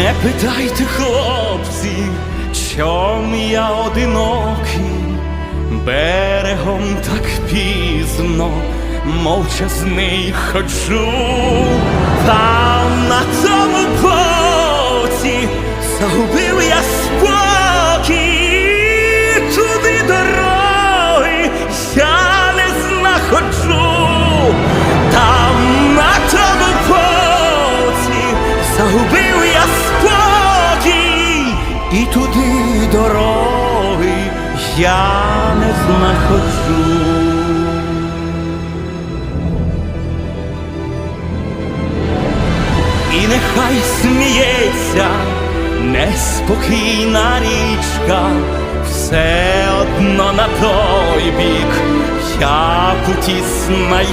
Не питайте, хлопці, чом я одинокий, берегом так пізно, мовчазний ходжу, там на тому боці загубив я спокій, туди дороги я не знаходжу, там на тому боці загубив і туди дороги я не знаходжу. І нехай сміється неспокійна річка, все одно на той бік, як у тіснай